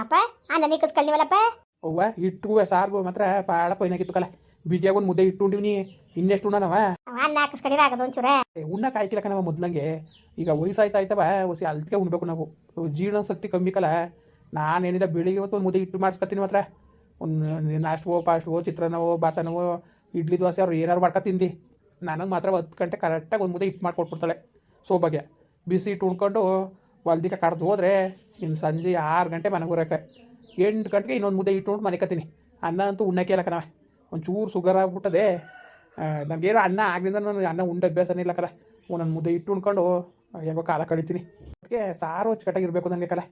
ಅಪ್ಪ ಅನ್ನ ನಿಕ್ಕಸ್ಕೊಳ್ಳಿವಲ್ಲಪ್ಪ ಅವ್ವ ಇಟ್ಟು ಸಾರ್ಗು ಮಾತ್ರ ಭಾಳ ಪೈನಾಗಿತ್ತು ಕಲ. ಬಿಗಿಯಾಗ ಒಂದು ಮುದ್ದೆ ಇಟ್ಟು ಉಂಡಿವ್ನಿ ಇನ್ನೆಷ್ಟು ಉಣ್ಣನವ? ಅನ್ನ ಹಾಕಿಸ್ಕೊಂಡಿರ ಆಗದ ಒಂಚೂರ. ಉಣ್ಣ ಕಾಯ್ಕಿಲ್ಲ ಕಣವ ಮೊದ್ಲಂಗೆ. ಈಗ ವಯಸ್ಸಾಯ್ತಾ ಆಯ್ತವ ಹೊಸಿ ಅಲ್ತಿಗೆ ಉಣ್ಬೇಕು ನಾವು. ಜೀರ್ಣ ಶಕ್ತಿ ಕಮ್ಮಿ ಕಲ. ನಾನೇನಿಲ್ಲ ಬೆಳಿಗ್ಗೆ ಹೊತ್ತು ಒಂದು ಮುದ್ದೆ ಇಟ್ಟು ಮಾಡಿಸ್ಕೊತೀನಿ ಮಾತ್ರ. ಒಂದು ನಾಷ್ಟವೋ ಪಾಸ್ಟ್ವೋ ಚಿತ್ರಾನ್ನವೋ ಬಾತನವೋ ಇಡ್ಲಿ ದೋಸೆ ಅವ್ರು ಏನಾರು ಮಾಡ್ಕೊ ತಿಂದು. ನನಗೆ ಮಾತ್ರ ಹತ್ತು ಗಂಟೆ ಕರೆಕ್ಟಾಗಿ ಒಂದು ಮುದ್ದೆ ಇಟ್ಟು ಮಾಡ್ಕೊಟ್ಬಿಡ್ತಾಳೆ ಸೋಬಾಗೆ ಬಿಸಿ ಇಟ್ಟು ಉಣ್ಕೊಂಡು ಹೊಲ್ದಿಕ್ಕೆ ಕಡ್ದು ಹೋದ್ರೆ ಇನ್ನು ಸಂಜೆ ಆರು ಗಂಟೆ ಮನೆಗೆ ಬರೋಕೆ ಎಂಟು ಗಂಟೆಗೆ ಇನ್ನೊಂದು ಮುದ್ದೆ ಇಟ್ಟು ಉಂಟು ಮನೆ ಕತ್ತೀನಿ. ಅನ್ನ ಅಂತೂ ಉಣ್ಣಕ್ಕೆ ಇಲ್ಲ ಕಣವ ಒಂಚೂರು ಸುಗರ್ ಆಗ್ಬಿಟ್ಟದೆ. ನನಗೇನು ಅನ್ನ ಆಗಿಂದ ನಾನು ಅನ್ನ ಉಂಡ ಅಭ್ಯಾಸನೇ ಇಲ್ಲ ಕಲ ಒಂದೊಂದು ಮುದ್ದೆ ಇಟ್ಟು ಉಣ್ಕೊಂಡು ಹೆಂಗೋ ಕಾಲ ಕಳಿತೀನಿ. ಅದಕ್ಕೆ ಸಾರು ಅಚ್ಚುಕಟ್ಟಾಗಿರ್ಬೇಕು ನನಗೆ ಕಲ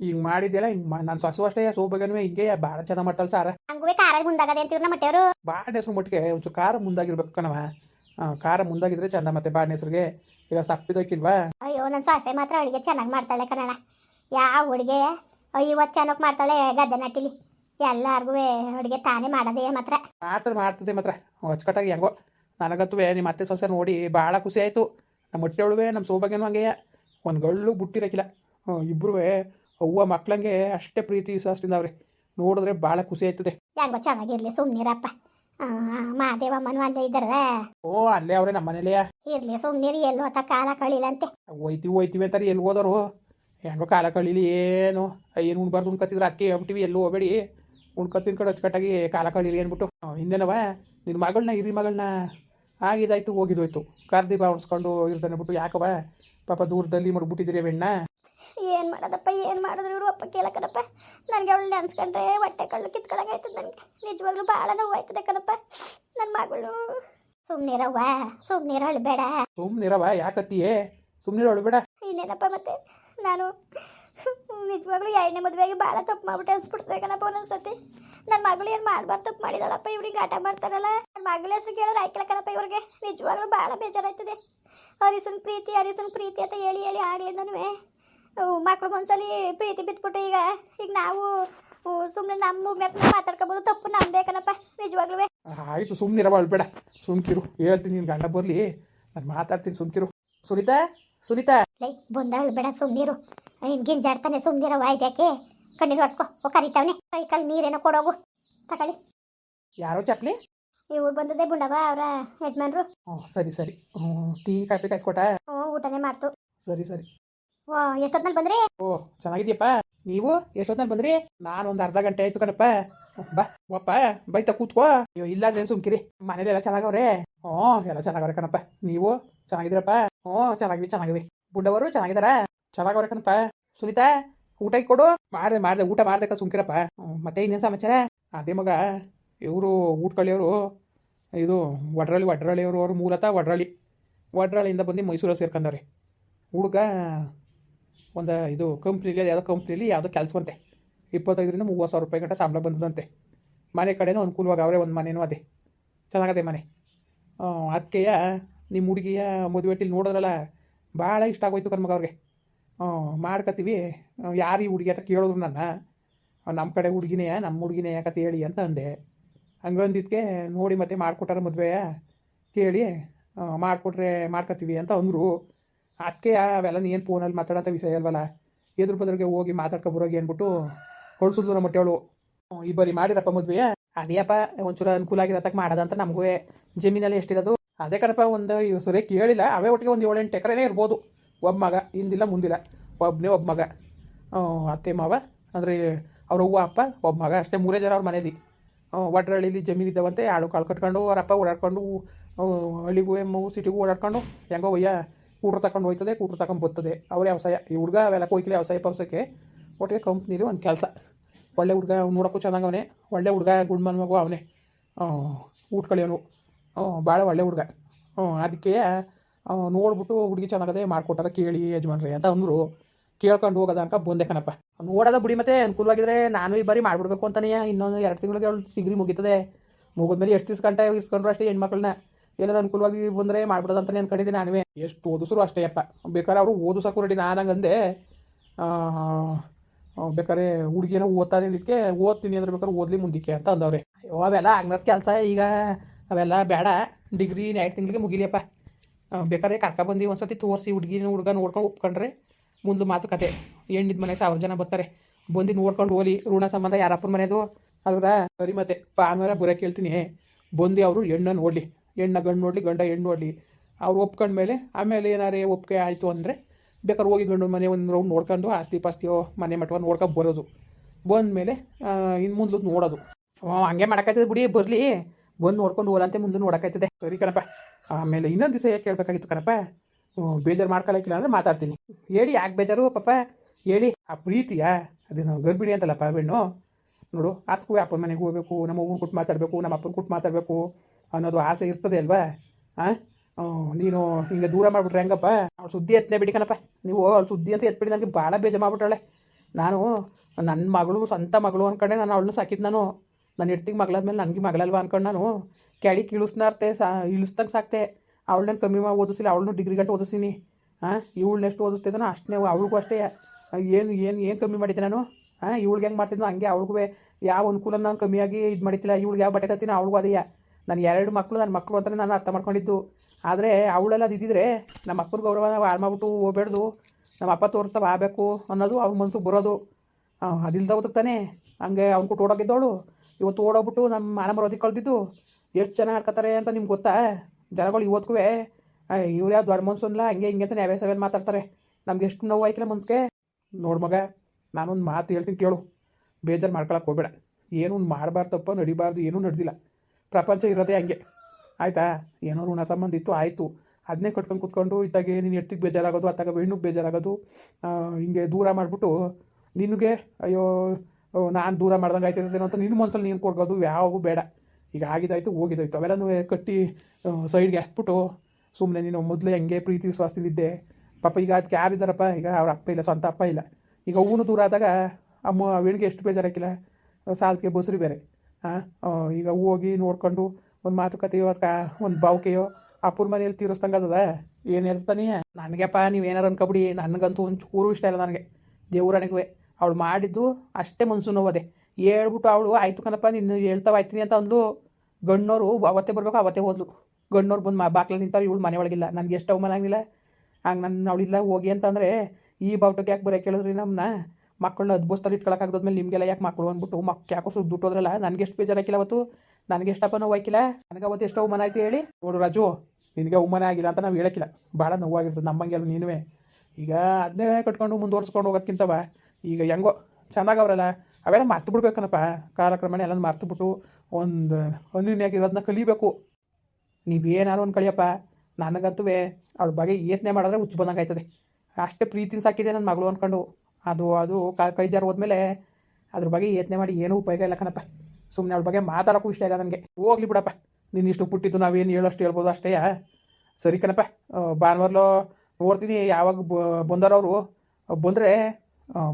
ಈಗ ಮಾಡಿದ್ಯಲ್ಲ ಹಿಂಗೆ ನಾನು ಸಸು ಅಷ್ಟೇ ಸೋಬಗನೂ ಹಿಂಗೆ ಭಾಳ ಚೆನ್ನಾಗಿ ಮಾಡ್ತಾಳೆ ಸಾರ. ಭಾಳ ಹೆಸ್ರು ಮಟ್ಟಿಗೆ ಒಂಚೂರು ಖಾರ ಮುಂದಾಗಿರ್ಬೇಕು ಕಣವ ಖಾರ ಮುಂದಾಗಿದ್ರೆ ಚಂದ ಮತ್ತೆ ಬಾಡಿನ ಹೆಸ್ರಿಗೆ ಈಗ ಸಪ್ಪಿದೋಕಿಲ್ವಾ ಅಯ್ಯೋ ನನ್ನ ಸೊಸೆ ಮಾತ್ರ ಅಡುಗೆ ಚೆನ್ನಾಗಿ ಮಾಡ್ತಾಳೆ ಕಣ ಯಾವ ಹುಡುಗೆ? ಇವತ್ತು ಚೆನ್ನಾಗಿ ಮಾಡ್ತಾಳೆ ಗದ್ದೆ ನಟ್ಟಿಲಿ ಎಲ್ಲಾರ್ಗೂ ಅಡುಗೆ ತಾನೇ ಮಾಡೋದೇ ಮಾತ್ರ. ಮಾಡ್ತಾರೆ ಮಾಡ್ತದೆ ಮಾತ್ರ. ಅಚ್ಚುಕಟ್ಟಾಗಿ ಹೆಂಗೋ. ನನಗಂತೂ ನಿಮ್ಮ ಅತ್ತೆ ಸೊಸೆ ನೋಡಿ ಭಾಳ ಖುಷಿ ಆಯಿತು. ನಮ್ಮ ಹೊಟ್ಟೆಳುವೆ ನಮ್ಮ ಸೋಬಾಗೇನು ಹಂಗೆಯ. ಒಂದು ಗಳ್ಳು ಬುಟ್ಟಿರಕ್ಕಿಲ್ಲ ಇಬ್ಬರು ಅವ್ವ ಮಕ್ಳಂಗೆ ಅಷ್ಟೇ ಪ್ರೀತಿ ವಿಶ್ವಾಸದಿಂದವ್ರೆ ನೋಡಿದ್ರೆ ಭಾಳ ಖುಷಿ ಆಯ್ತದೆ. ಹೆಂಗೋ ಚೆನ್ನಾಗಿರ್ಲಿ ಸುಮ್ಮನಿರಪ್ಪ ಮಾದೇವಮ್ಮನೂ ಅಲ್ಲೇ ಇದ್ದಾರ ಓ ಅಲ್ಲೇ ಅವ್ರೆ ನಮ್ಮ ಮನೇಲಿ ಇರ್ಲಿ ಸುಮ್ಮನಿರಿ ಎಲ್ಲೋ ಹೊತ್ತ ಕಾಲ ಕಳಿಲಂತೆ. ಹೋಯ್ತಿವಿ ಹೋಯ್ತೀವಿ ಅಂತಾರೆ ಎಲ್ಲಿ ಹೋದರು ಹೆಂಗೋ ಕಾಲ ಕಳೀಲಿ ಏನು? ಏನು ಉಣ್ಬಾರ್ದು ಉಣ್ಕತ್ತಿದ್ರೆ ಅದಕ್ಕೆ ಹೇಳ್ಬಿಟ್ಟಿವಿ ಎಲ್ಲೂ ಹೋಗಬೇಡಿ. ಉಣ್ಕತ್ತಿನ ಕಡೆ ಅಚ್ಚುಕಟ್ಟಾಗಿ ಕಾಲ ಕಳೀಲಿ ಅಂದ್ಬಿಟ್ಟು. ಹಿಂದೆನವ ನಿನ್ನ ಮಗಳನ್ನ ಇರಿ ಮಗಳನ್ನ. ಆಗಿದಾಯ್ತು ಹೋಗಿದೋಯ್ತು ಕರ್ದಿ ಬಾವಿಸ್ಕೊಂಡು ಇರ್ತಾನೆ ಬಿಟ್ಟು ಯಾಕವ ಪಾಪ ದೂರದಲ್ಲಿ ಮಡ್ಬಿಟ್ಟಿದ್ದೀರಿ ಬೆಣ್ಣ ಏನು ಮಾಡೋದಪ್ಪ ಏನು ಮಾಡಿದ್ರು ಇವರು ಅಪ್ಪ ಕೇಳಕ್ಕದಪ್ಪ? ನನಗೆ ಅವಳು ನೆನ್ಸ್ಕೊಂಡ್ರೆ ಹೊಟ್ಟೆ ಕಳ್ಳು ಕಿತ್ಕೊಳಂಗಾಯ್ತದ ನನಗೆ. ನಿಜವಾಗ್ಲೂ ಭಾಳ ನೋವು ಆಯ್ತದೆ ಕಣಪ್ಪ. ನನ್ನ ಮಗಳು. ಸುಮ್ನಿರವ್ವ ಸುಮ್ಮನಿರ ಅಳ್ಬೇಡ ಸುಮ್ಮನಿರವ ಯಾಕತ್ತಿಯೇ? ಸುಮ್ಮನಿರ ಅಳ್ಬೇಡ ಇನ್ನೇನಪ್ಪ ಮತ್ತೆ? ನಾನು ನಿಜವಾಗ್ಲೂ ಎರಡನೇ ಮದುವೆಗೆ ಭಾಳ ತಪ್ಪು ಮಾಡ್ಬಿಟ್ಟು ಅನ್ಸ್ಬಿಡ್ತದೆ ಕಣಪ್ಪ ಒಂದೊಂದ್ಸತಿ. ನನ್ನ ಮಗಳು ಏನು ಮಾಡಬಾರ್ದು ತಪ್ಪು ಮಾಡಿದಾಳಪ್ಪ ಇವ್ರಿಗೆ ಆಟ ಮಾಡ್ತಾರಲ್ಲ. ನನ್ನ ಮಗಳ ಹೆಸರು ಕೇಳಿದ್ರೆ ಆಯ್ಕಲ್ಲ ಕಣಪ್ಪ ಇವ್ರಿಗೆ. ನಿಜವಾಗ್ಲೂ ಭಾಳ ಬೇಜಾರಾಯ್ತದೆ. ಹರಿಸನ್ ಪ್ರೀತಿ ಹರಿಸನ್ ಪ್ರೀತಿ ಅಂತ ಹೇಳಿ ಹೇಳಿ ಆಗ್ಲಿಂದನೂ ಮಕ್ಳಿಗೆ ಒಂದ್ಸಲಿ ಪ್ರೀತಿ ಬಿಟ್ಬಿಟ್ಟು ಈಗ ಈಗ ನಾವು ಸುಮ್ಮನೆ ನಮ್ಮ ಮುಗ್ನತ್ರ ಮಾತಾಡ್ಕೋಬೋದು. ತಪ್ಪು ನಮ್ದೇ ಕಣಪ್ಪ ನಿಜವಾಗ್ಲೂ ಆಯಿತು ಸುಮ್ಮನಿರವ ಅಳ್ಬೇಡ ಸುಮ್ಕಿರು ಹೇಳ್ತೀನಿ ನಿನ್ನ ಗಂಡ ಬರಲಿ. ನಾನು ಮಾತಾಡ್ತೀನಿ ಸುಮ್ಕಿರು. ಸುನೀತಾ ಸುನೀತಾ. ಲೈ ಬಂದ ಅಳ್ಬೇಡ ಸುಮ್ಮನಿರು ಇನ್ನು ಗಿಂಜಾಡ್ತಾನೆ ಸುಮ್ಮನಿರವ ಇದ್ಯಾಕೆ? ಕಣ್ಣೀರು ಒರ್ಸ್ಕೊ ಓ ಕರಿತಾವನೆ. ಕೈ ಕಾಲು ನೀರೇನ ಕೊಡೋಗು. ತಗೊಳ್ಳಿ. ಯಾರೋ ಚಪ್ಲಿ ಇವ್ರು ಬಂದದೆ ಬುಂಡವ ಅವರ ಯಜಮಾನ್ರು. ಹ್ಞೂ ಸರಿ ಸರಿ. ಹ್ಞೂ ಟೀ ಕಾಫಿ ಕಾಯಿಸ್ಕೊಟ ಹ್ಞೂ ಊಟನೇ ಮಾಡ್ತು. ಸರಿ ಸರಿ. ಓ ಎಷ್ಟೊತ್ನಲ್ಲಿ ಬಂದ್ರಿ? ಓ, ಚೆನ್ನಾಗಿದ್ಯಪ್ಪ. ನೀವು ಎಷ್ಟೊತ್ತಲ್ಲಿ ಬಂದ್ರಿ? ನಾನು ಒಂದು ಅರ್ಧ ಗಂಟೆ ಆಯ್ತು ಕಣಪ್ಪ. ಬಾ, ಒಪ್ಪ, ಬೈತ ಕೂತ್ಕೋ. ಅಯ್ಯೋ ಇಲ್ಲ ಅಂದ್ರೆ ಸುಮ್ಕಿರಿ. ಮನೇಲಿ ಎಲ್ಲ ಚೆನ್ನಾಗವ್ರೆ? ಹ್ಞೂ, ಎಲ್ಲ ಚೆನ್ನಾಗವ್ರೆ ಕಣಪ್ಪ. ನೀವು ಚೆನ್ನಾಗಿದ್ದೀರಪ್ಪ? ಹ್ಞೂ, ಚೆನ್ನಾಗಿವಿ ಚೆನ್ನಾಗಿವಿ. ಬುಂಡವರು ಚೆನ್ನಾಗಿದಾರ ಚೆನ್ನಾಗವ್ರೆ ಕಣಪ್ಪ. ಸುನಿತಾ, ಊಟ ಕೊಡು. ಮಾಡಿದೆ ಮಾಡಿದೆ, ಊಟ ಮಾಡ್ದಕ್ಕ ಸುಮ್ಕಿರಪ್ಪ. ಮತ್ತೆ ಇನ್ನೇನು ಸಮಾಚಾರ? ಅದೇ ಮಗ, ಇವರು ಊಟ್ಕಳಿಯವರು ಇದು ವಡ್ರಳ್ಳಿ, ವಡ್ರಳ್ಳಿಯವರು, ಅವರು ಮೂಲತಃ ವಡ್ರಳ್ಳಿ. ವಡ್ರಳ್ಳಿಯಿಂದ ಬಂದು ಮೈಸೂರಲ್ಲಿ ಸೇರ್ಕೊಂಡವ್ರಿ. ಹುಡುಗ ಒಂದು ಇದು ಕಂಪ್ನಿಲಿ ಯಾವುದೋ ಕಂಪ್ನಿಲಿ ಯಾವುದೋ ಕೆಲಸವಂತೆ. ಇಪ್ಪತ್ತೈದರಿಂದ ಮೂವತ್ತು ಸಾವಿರ ರೂಪಾಯಿ ಗಂಟೆ ಸಂಬಳ ಬಂದದಂತೆ. ಮನೆ ಕಡೆನೂ ಅನುಕೂಲವಾಗಿ ಅವರೇ ಒಂದು ಮನೆನೂ ಅದೇ. ಚೆನ್ನಾಗದೆ ಮನೆ. ಅದಕ್ಕೆಯ ನಿಮ್ಮ ಹುಡುಗಿಯ ಮದುವೆಟ್ಟಿಲಿ ನೋಡಿದ್ರಲ್ಲ, ಭಾಳ ಇಷ್ಟ ಆಗೋಯ್ತು ಕಣ್ಮಗ ಅವ್ರಿಗೆ. ಮಾಡ್ಕೊತೀವಿ ಯಾರು ಈ ಹುಡುಗಿ ಅಂತ ಕೇಳಿದ್ರು ನನ್ನ. ನಮ್ಮ ಕಡೆ ಹುಡುಗಿನೇ ನಮ್ಮ ಹುಡುಗಿನೇ ಯಾಕತ್ತೆ ಹೇಳಿ ಅಂತ ಅಂದೆ. ಹಂಗಂದಿದ್ದಕ್ಕೆ ನೋಡಿ ಮತ್ತೆ ಮಾಡಿಕೊಟ್ಟಾರ ಮದುವೆಯ ಕೇಳಿ ಮಾಡಿಕೊಟ್ರೆ ಮಾಡ್ಕೊತೀವಿ ಅಂತ ಅಂದರು. ಅದಕ್ಕೆ ಅವೆಲ್ಲ ಏನು ಫೋನಲ್ಲಿ ಮಾತಾಡೋಂಥ ವಿಷಯ ಅಲ್ವಲ್ಲ? ಎದುರು ಪದ್ರಿಗೆ ಹೋಗಿ ಮಾತಾಡ್ಕೊಬರೋಗಿ ಅಂದ್ಬಿಟ್ಟು ಕಳ್ಸಿದ್ಲು ನಮ್ಮ ಮೊಟ್ಟೆಳು ಈ ಬರಿ ಮಾಡಿರಪ್ಪ ಮದ್ವೆ. ಅದೇಪ್ಪ ಒಂಚೂರು ಅನುಕೂಲ ಆಗಿರತಕ್ಕ ಮಾಡೋದಂತ ನಮಗೂ ಜಮೀನಲ್ಲಿ ಎಷ್ಟಿರೋದು? ಅದೇ ಕಣಪ್ಪ, ಒಂದು ಸರಿ ಕೇಳಿಲ್ಲ. ಅವೇ ಒಟ್ಟಿಗೆ ಒಂದು ಏಳೆಂಟು ಎಕರೆನೇ ಇರ್ಬೋದು. ಒಬ್ಬ ಮಗ, ಹಿಂದಿಲ್ಲ, ಮುಂದಿಲ್ಲ. ಒಬ್ಬನೇ ಒಬ್ಬ ಮಗ. ಅತ್ತೆ ಮಾವ, ಅಂದರೆ ಅವ್ರ ಅವ್ವ, ಅಪ್ಪ, ಒಬ್ಬ ಮಗ, ಅಷ್ಟೇ ಮೂರೇ ಜನ ಅವ್ರ ಮನೇಲಿ. ಒಡ್ರಳ್ಳಿಲಿ ಜಮೀನು ಇದ್ದಾವಂತೆ, ಆಳು ಕಾಳು ಕಟ್ಕೊಂಡು ಅವರಪ್ಪ ಓಡಾಡ್ಕೊಂಡು ಹಳ್ಳಿಗೂ ಎಮ್ಮು ಸಿಟಿಗೂ ಓಡಾಡ್ಕೊಂಡು, ಹೆಂಗೋ, ಒಯ್ಯ. ಕೂಟ್ರು ತಗೊಂಡು ಹೋಯ್ತದೆ ಕೂಟ್ರು ತಗೊಂಡು ಬರ್ತದೆ. ಅವ್ರ ವ್ಯವಸಾಯ, ಈ ಹುಡುಗ ಅವೆಲ್ಲ ಕೋಯ್ಕಲಿ ವ್ಯವಸಾಯ ಪವಸಕ್ಕೆ ಒಟ್ಟಿಗೆ ಕಂಪ್ನಿಲಿ ಒಂದು ಕೆಲಸ. ಒಳ್ಳೆ ಹುಡುಗ ನೋಡೋಕ್ಕೂ ಚೆನ್ನಾಗವನೆ ಒಳ್ಳೆ ಹುಡುಗ ಗುಂಡ್ಮನ್ ಮಗು ಅವನೇ. ಊಟ್ಕಳಿಯವನು ಭಾಳ ಒಳ್ಳೆ ಹುಡುಗ. ಹ್ಞೂ ಅದಕ್ಕೆ ನೋಡ್ಬಿಟ್ಟು ಹುಡುಗಿ ಚೆನ್ನಾಗದೆ ಮಾಡ್ಕೊಟ್ಟಾರ ಕೇಳಿ ಯಜಮಾನ್ರಿ ಅಂತ ಅಂದರು. ಕೇಳ್ಕೊಂಡು ಹೋಗೋದ ಅಂತ ಬಂದೆ ಕಣಪ್ಪ. ನೋಡೋದ ಬಿಡಿ ಮತ್ತೆ, ಅನುಕೂಲವಾಗಿದ್ರೆ ನಾನು ಈ ಬಾರಿ ಮಾಡಿಬಿಡ್ಬೇಕು ಅಂತಾನೆ. ಇನ್ನೊಂದು ಎರಡು ತಿಂಗಳಿಗೆ ಅವಳು ಡಿಗ್ರಿ ಮುಗೀತದೆ. ಮುಗಿದ್ಮೇಲೆ ಎಷ್ಟು ದಿವ್ಸ ಗಂಟೆ ಇಸ್ಕೊಂಡ್ರು ಅಷ್ಟೇ ಹೆಣ್ಮಕ್ಳನ್ನ. ಎಲ್ಲರೂ ಅನುಕೂಲವಾಗಿ ಬಂದರೆ ಮಾಡ್ಬಿಡೋದು ಅನ್ಕೊಂಡಿದ್ದೀನಿ ಅನ್ಕೊಂಡಿದ್ದೆ ನಾನುವೇ. ಎಷ್ಟು ಓದಿಸ್ರು ಅಷ್ಟೇ ಅಪ್ಪ. ಬೇಕಾದ್ರೆ ಅವರು ಓದಿಸೋಕು ರೆಡಿ ನಾನಂಗಂದೆ ಬೇಕಾದ್ರೆ ಹುಡುಗಿನ ಓದ್ತಾ ಇದಕ್ಕೆ ಓದ್ತೀನಿ ಅಂದ್ರೆ ಬೇಕಾದ್ರೆ ಓದ್ಲಿ ಮುಂದಕ್ಕೆ ಅಂತ ಅಂದವ್ರೆ. ಅಯ್ಯೋ, ಅವೆಲ್ಲ ಆಗ್ನದ ಕೆಲಸ ಈಗ. ಅವೆಲ್ಲ ಬೇಡ. ಡಿಗ್ರಿ ನೈಟ್ ತಿಂಗಳಿಗೆ ಮುಗಿಲಿಯಪ್ಪ. ಬೇಕಾದ್ರೆ ಕರ್ಕೊಬಂದು ಒಂದು ಸತಿ ತೋರಿಸಿ ಹುಡುಗಿನ ಹುಡುಗ ನೋಡ್ಕೊಂಡು ಒಪ್ಕೊಂಡ್ರೆ ಮುಂದೆ ಮಾತುಕತೆ ಹೆಣ್ಣಿದ ಮನೆಗೆ ಸಾವಿರ ಜನ ಬರ್ತಾರೆ. ಬಂದು ನೋಡ್ಕೊಂಡು ಹೋಲಿ. ಋಣ ಸಂಬಂಧ ಯಾರಪ್ಪನ ಮನೆದು. ಅದ್ರ ಸರಿ ಮತ್ತೆ ಭಾನುವಾರ ಬರೋಕೆ ಹೇಳ್ತೀನಿ ಬಂದು ಅವರು ಹೆಣ್ಣನ್ನು ನೋಡಲಿ. ಹೆಣ್ಣ ಗಂಡು ನೋಡಲಿ, ಗಂಡ ಹೆಣ್ಣು ನೋಡಲಿ. ಅವ್ರು ಒಪ್ಕೊಂಡ್ಮೇಲೆ ಆಮೇಲೆ ಏನಾರೇ ಒಪ್ಪಿಗೆ ಆಯಿತು ಅಂದರೆ ಬೇಕಾದ್ರೆ ಹೋಗಿ ಗಂಡು ಮನೆ ಒಂದು ರೌಂಡ್ ನೋಡ್ಕೊಂಡು ಆಸ್ತಿ ಪಾಸ್ತಿಯೋ ಮನೆ ಮಠ ನೋಡ್ಕೊಂಡು ಬರೋದು. ಬಂದಮೇಲೆ ಇನ್ನು ಮುಂದೆ ನೋಡೋದು. ಹ್ಞೂ ಹಂಗೆ ಮಾಡೋಕ್ಕಾಯ್ತದೆ ಬಿಡಿ, ಬರಲಿ. ಬಂದು ನೋಡ್ಕೊಂಡು ಹೋಲಂತೆ ಮುಂದೆ ನೋಡೋಕ್ಕಾಯ್ತದೆ ಸರಿ ಕಣಪ್ಪ. ಆಮೇಲೆ ಇನ್ನೊಂದು ದಿವಸ ಯಾಕೆ ಕೇಳಬೇಕಾಗಿತ್ತು ಕಣಪ್ಪ? ಬೇಜಾರು ಮಾಡ್ಕೊಳಕ್ಕಿಲ್ಲ ಅಂದರೆ ಮಾತಾಡ್ತೀನಿ. ಹೇಳಿ, ಯಾಕೆ ಬೇಜಾರು ಪಾಪ? ಹೇಳಿ. ಆ ಪ್ರೀತಿಯಾ? ಅದೇನು ಗರ್ಭಿಣಿ ಅಂತಲ್ಲಪ್ಪ ಬೆಣ್ಣು ನೋಡು ಅದಕ್ಕೂ ಅಪ್ಪನ ಮನೆಗೆ ಹೋಗಬೇಕು, ನಮ್ಮ ಅವ್ವನ ಕೊಟ್ಟು ಮಾತಾಡಬೇಕು, ನಮ್ಮ ಅಪ್ಪನ ಕೊಟ್ಟು ಮಾತಾಡಬೇಕು. ಅನ್ನೋದು ಆಸೆ ಇರ್ತದೆ ಅಲ್ವಾ? ಹಾಂ ನೀನು ಹಿಂಗೆ ದೂರ ಮಾಡಿಬಿಟ್ರೆ ಹೆಂಗಪ್ಪ? ಅವ್ಳು ಸುದ್ದಿ ಎತ್ತಲೇ ಬಿಡಿಕನಪ್ಪ ನೀವು ಅವ್ಳು ಸುದ್ದಿ ಅಂತ ಎತ್ಬಿಡಿ ನನಗೆ ಭಾಳ ಬೇಜ ಮಾಡ್ಬಿಟ್ಟಾಳೆ ನಾನು ನನ್ನ ಮಗಳು, ಸ್ವಂತ ಮಗಳು ಅಂದ್ಕೊಂಡೆ ನಾನು ಅವಳನ್ನ ಸಾಕಿದ್ದು ನಾನು. ನನ್ನ ಹೆಡ್ತಿಗೆ ಮಗಳಾದ್ಮೇಲೆ ನನಗೆ ಮಗಳಲ್ವ ಅಂದ್ಕೊಂಡು ನಾನು. ಕೆಳಗೆ ಇಳಿಸ್ನಾರ್ತೆ ಸಾ, ಇಳಿಸ್ದಂಗೆ ಸಾಕ್ತೆ. ಅವಳನ್ನ ಕಮ್ಮಿ ಮಾಡಿ ಓದಿಸಿಲ್ಲ ಅವಳನ್ನು ಡಿಗ್ರಿ ಗಂಟೆ ಓದಿಸ್ತೀನಿ. ಹಾಂ ಇವಳನ್ನ ಎಷ್ಟು ಓದಿಸ್ತಿದ್ದಾನೋ ಅಷ್ಟೇ ಅವಳಿಗೂ ಅಷ್ಟೇ. ಏನು ಏನು ಏನು ಕಮ್ಮಿ ಮಾಡಿದ್ದೆ ನಾನು? ಹಾಂ ಇವಳಿಗೆ ಹೆಂಗೆ ಮಾಡ್ತಿದ್ನೋ ಹಂಗೆ ಅವಳಿಗೂ ಯಾವ ಅನುಕೂಲ ನಾನು ಕಮ್ಮಿಯಾಗಿ ಇದು ಮಾಡಿತ್ತಿಲ್ಲ ಇವಳಿಗೆ ಯಾವ ಬಟ್ಟೆ ಕತ್ತೀನಿ ಅವಳಿಗೂ ಅದೇಯ ನಾನು ಎರಡು ಮಕ್ಕಳು, ನನ್ನ ಮಕ್ಕಳು ಅಂತಲೇ ನಾನು ಅರ್ಥ ಮಾಡ್ಕೊಂಡಿದ್ದು. ಆದರೆ ಅವಳೆಲ್ಲ ಅದು ಇದ್ದಿದ್ರೆ ನಮ್ಮ ಮಕ್ಕಳ ಗೌರವ ಹಾಳು ಮಾಡ್ಬಿಟ್ಟು ಹೋಗ್ಬೇಡ್ದು. ನಮ್ಮ ಅಪ್ಪ ತೋರ್ತ ಆಗಬೇಕು ಅನ್ನೋದು ಅವ್ನ ಮನ್ಸಿಗೆ ಬರೋದು. ಅದಿಲ್ದ ಓದಕ್ತಾನೆ ತಾನೇ. ಹಂಗೆ ಅವ್ನು ಕೊಟ್ಟು ಓಡೋಗಿದ್ದವಳು ಇವತ್ತು ಓಡೋಗ್ಬಿಟ್ಟು ನಮ್ಮ ಮಾನ ಮರೋದಿ ಕಳೆದಿದ್ದು. ಎಷ್ಟು ಜನ ಆಡ್ಕೊತಾರೆ ಅಂತ ನಿಮ್ಗೆ ಗೊತ್ತಾ? ಜನಗಳು ಇವತ್ತಿಗೂ ಇವ್ರು ಯಾವ ದೊಡ್ಡ ಮನ್ಸು ಅಲ್ಲ, ಹಂಗೆ ಹಿಂಗೆ ಅಂತ ನಾವೇ ಸವೇನು ಮಾತಾಡ್ತಾರೆ. ನಮ್ಗೆ ಎಷ್ಟು ನೋವು ಆಯ್ತಲ್ಲ ಮನ್ಸಿಗೆ? ನೋಡು ಮಗ, ನಾನೊಂದು ಮಾತು ಹೇಳ್ತೀನಿ ಕೇಳು. ಬೇಜಾರು ಮಾಡ್ಕೊಳಕ್ಕೆ ಹೋಗ್ಬೇಡ. ಏನೂ ಮಾಡಬಾರ್ದಪ್ಪ, ನಡಿಬಾರ್ದು, ಏನೂ ನಡೆದಿಲ್ಲ. ಪ್ರಪಂಚ ಇರೋದೇ ಹಂಗೆ. ಆಯಿತಾ? ಏನೋ ಋಣ ಸಂಬಂಧ ಇತ್ತು, ಆಯಿತು. ಅದನ್ನೇ ಕಟ್ಕೊಂಡು ಕುತ್ಕೊಂಡು ಇತ್ತಾಗೆ ನೀನು ಎತ್ತಿಗೆ ಬೇಜಾರಾಗೋದು, ಅತ್ತಾಗ ಹೆಣ್ಣಿಗೆ ಬೇಜಾರಾಗೋದು ಹಿಂಗೆ ದೂರ ಮಾಡಿಬಿಟ್ಟು ನಿನಗೆ, ಅಯ್ಯೋ ನಾನು ದೂರ ಮಾಡ್ದಂಗೆ ಆಯ್ತಿದ್ದೇನೋ ಅಂತ ನಿನ್ನ ಮನ್ಸಲ್ಲಿ ನೀನು ಕೊಡ್ಬೋದು ಯಾವಾಗೂ ಬೇಡ. ಈಗ ಆಗಿದಾಯ್ತು, ಹೋಗಿದಾಯ್ತು. ಅವೆಲ್ಲನೂ ಕಟ್ಟಿ ಸೈಡ್ಗೆ ಹಾಸ್ಬಿಟ್ಟು ಸುಮ್ಮನೆ ನೀನು ಮೊದಲೇ ಹಂಗೆ ಪ್ರೀತಿ ವಿಶ್ವಾಸದಿದ್ದೆ ಪಾಪ ಈಗ ಅದಕ್ಕೆ ಯಾರಿದ್ದಾರಪ್ಪ ಈಗ ಅವ್ರ ಅಪ್ಪ ಇಲ್ಲ, ಸ್ವಂತ ಅಪ್ಪ ಇಲ್ಲ. ಈಗ ಅವನು ದೂರ ಆದಾಗ ಅಮ್ಮ ಅವಳಿಗೆ ಎಷ್ಟು ಬೇಜಾರಾಕಿಲ್ಲ. ಸಾಲಕ್ಕೆ ಬಸ್ರಿ ಬೇರೆ. ಈಗ ಹೋಗಿ ನೋಡ್ಕೊಂಡು ಒಂದು ಮಾತುಕತೆಯೋ ಅಥವಾ ಒಂದು ಬಾವುಕೆಯೋ ಅಪ್ಪನ ಮನೇಲಿ ತೀರಿಸ್ದಂಗೆ ಅದದ ಏನು ಹೇಳ್ತಾನೆ ನನಗೆಪ್ಪ ನೀವೇನಾರು ಅನ್ಕೊಬಿಡಿ. ನನಗಂತೂ ಒಂಚೂರು ಚೂರು ಇಷ್ಟ ಇಲ್ಲ ನನಗೆ. ದೇವ್ರನಿಗೆ ಅವಳು ಮಾಡಿದ್ದು ಅಷ್ಟೇ ಮನ್ಸು ನೋವದೆ. ಹೇಳ್ಬಿಟ್ಟು ಅವಳು, ಆಯ್ತು ಕಣಪ್ಪ ನಿನ್ನ ಹೇಳ್ತಾವ ಆಯ್ತೀನಿ ಅಂತ ಅಂದ್ಲು. ಗಣ್ಣೋರು ಅವತ್ತೇ ಬರ್ಬೇಕು, ಅವತ್ತೇ ಹೋದ್ಲು. ಗಣ್ಣೋರು ಬಂದು ಮಾ ಬಾಕ್ಲಲ್ಲಿ ನಿಂತಾರೆ ಇವಳು ಮನೆ ಒಳಗಿಲ್ಲ ನನಗೆ ಎಷ್ಟು ಅವಮಾನ ಆಗಿಲ್ಲ ಹಂಗೆ ನನ್ನ ಅವಳಿಲ್ಲ, ಹೋಗಿ ಅಂತಂದರೆ ಈ ಬಾವುಟಕ್ಕೆ ಯಾಕೆ ಬರೋಕೆ ಕೇಳಿದ್ರಿ ನಮ್ಮನ್ನ ಮಕ್ಕಳನ್ನ ಅದ್ಬೋಸ್ತಲ್ಲಿ ಮೇಲೆ ನಿಮಗೆಲ್ಲ ಯಾಕೆ ಮಕ್ಕಳು ಅಂದ್ಬಿಟ್ಟು ಮಕ್ ಯಾಕೋ ಸುದ್ದು ಹೋದ್ರಲ್ಲ, ನನಗೆ ಎಷ್ಟು ಬೇಜಾರಾಕಿಲ್ಲ ಅವತ್ತು. ನನಗೆ ಎಷ್ಟಪ್ಪ ನೋವು ಆಯ್ಕಿಲ್ಲ ನನಗೆ ಅವತ್ತು ಎಷ್ಟು ಅವಮಾನ ಆಯ್ತು ಹೇಳಿ. ನೋಡು ರಾಜು, ನಿನಗೆ ಅವಮಾನ ಆಗಿಲ್ಲ ಅಂತ ನಾವು ಹೇಳಕ್ಕಿಲ್ಲ. ಭಾಳ ನೋವಾಗಿರ್ತದೆ ನಮ್ಮಂಗೆ ನಮ್ಮಂಗೆಲ್ಲ ನೀನುವೇ. ಈಗ ಅದನ್ನೇ ಕಟ್ಕೊಂಡು ಮುಂದುವರ್ಸ್ಕೊಂಡು ಹೋಗೋದ್ಕಿಂತವ ಈಗ ಹೆಂಗೋ ಚೆನ್ನಾಗವ್ರಲ್ಲ ಅವೆಲ್ಲ ಮರ್ತು ಬಿಡ್ಬೇಕನಪ್ಪ. ಕಾಲಕ್ರಮೇಣ ಎಲ್ಲ ಮರ್ತು ಬಿಟ್ಟು ಒಂದು ಅನ್ಯೂನ್ಯಾಗಿರೋದನ್ನ ಕಲಿಬೇಕು. ನೀವೇನಾರು ಒಂದು ಕಳಿಯಪ್ಪ. ನನಗಂತೂ ಅವಳ ಬಗ್ಗೆ ಯೋಚನೆ ಮಾಡಿದ್ರೆ ಹುಚ್ಚು ಬಂದಂಗೆ ಆಯ್ತದೆ. ಅಷ್ಟೇ ಪ್ರೀತಿನ ಸಾಕಿದೆ ನನ್ನ ಮಗಳು ಅಂದ್ಕೊಂಡು ಅದು ಅದು ಕ- ಜಾರು ಹೋದ್ಮೇಲೆ ಅದ್ರ ಬಗ್ಗೆ ಯೋಚನೆ ಮಾಡಿ ಏನೂ ಉಪಯೋಗ ಇಲ್ಲ ಕಣಪ್ಪ. ಸುಮ್ಮನೆ ಅವ್ರ ಬಗ್ಗೆ ಮಾತಾಡೋಕ್ಕೂ ಇಷ್ಟ ಇಲ್ಲ ನನಗೆ. ಹೋಗ್ಲಿ ಬಿಡಪ್ಪ. ನೀನು ಇಷ್ಟು ಪುಟ್ಟಿದ್ದು ನಾವೇನು ಹೇಳೋಷ್ಟು ಹೇಳ್ಬೋದು ಅಷ್ಟೇ. ಸರಿ ಕಣಪ್ಪ. ಭಾನುವಾರಲೋ ನೋಡ್ತೀನಿ. ಯಾವಾಗ ಬಂದರವರು ಬಂದರೆ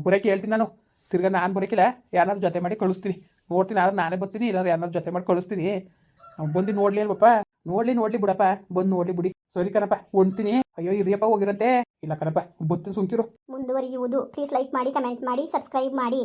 ಬುರೇಕಿ ಹೇಳ್ತೀನಿ ನಾನು. ತಿರ್ಗಾ ನಾನು ಬರೋಕಿಲ್ಲ ಯಾರನ್ನಾರು ಜೊತೆ ಮಾಡಿ ಕಳಿಸ್ತೀನಿ. ನೋಡ್ತೀನಿ. ಆದ್ರೆ ನಾನೇ ಬರ್ತೀನಿ. ಇಲ್ಲಾಂದ್ರೆ ಯಾರನ್ನಾರು ಜೊತೆ ಮಾಡಿ ಕಳಿಸ್ತೀನಿ. ಬಂದು ನೋಡ್ಲಿ ಅಲ್ವಪ್ಪ. ನೋಡ್ಲಿ ನೋಡ್ಲಿ ಬಿಡಪ್ಪ. ಬಂದು ನೋಡ್ಲಿ ಬಿಡಿ. ಸರಿ ಕಣಪ್ಪ. ಹೊಣ್ತೀನಿ ಅಯ್ಯೋ ಇರಿಯಪ್ಪ ಹೋಗಿರಂತೆ. ಇಲ್ಲ ಕಣಪ್ಪ ಬತ್ತೀನಿ ಸುಮ್ಕಿರು. ಮುಂದುವರಿಯುವುದು. ಪ್ಲೀಸ್ ಲೈಕ್ ಮಾಡಿ ಕಮೆಂಟ್ ಮಾಡಿ ಸಬ್ಸ್ಕ್ರೈಬ್ ಮಾಡಿ.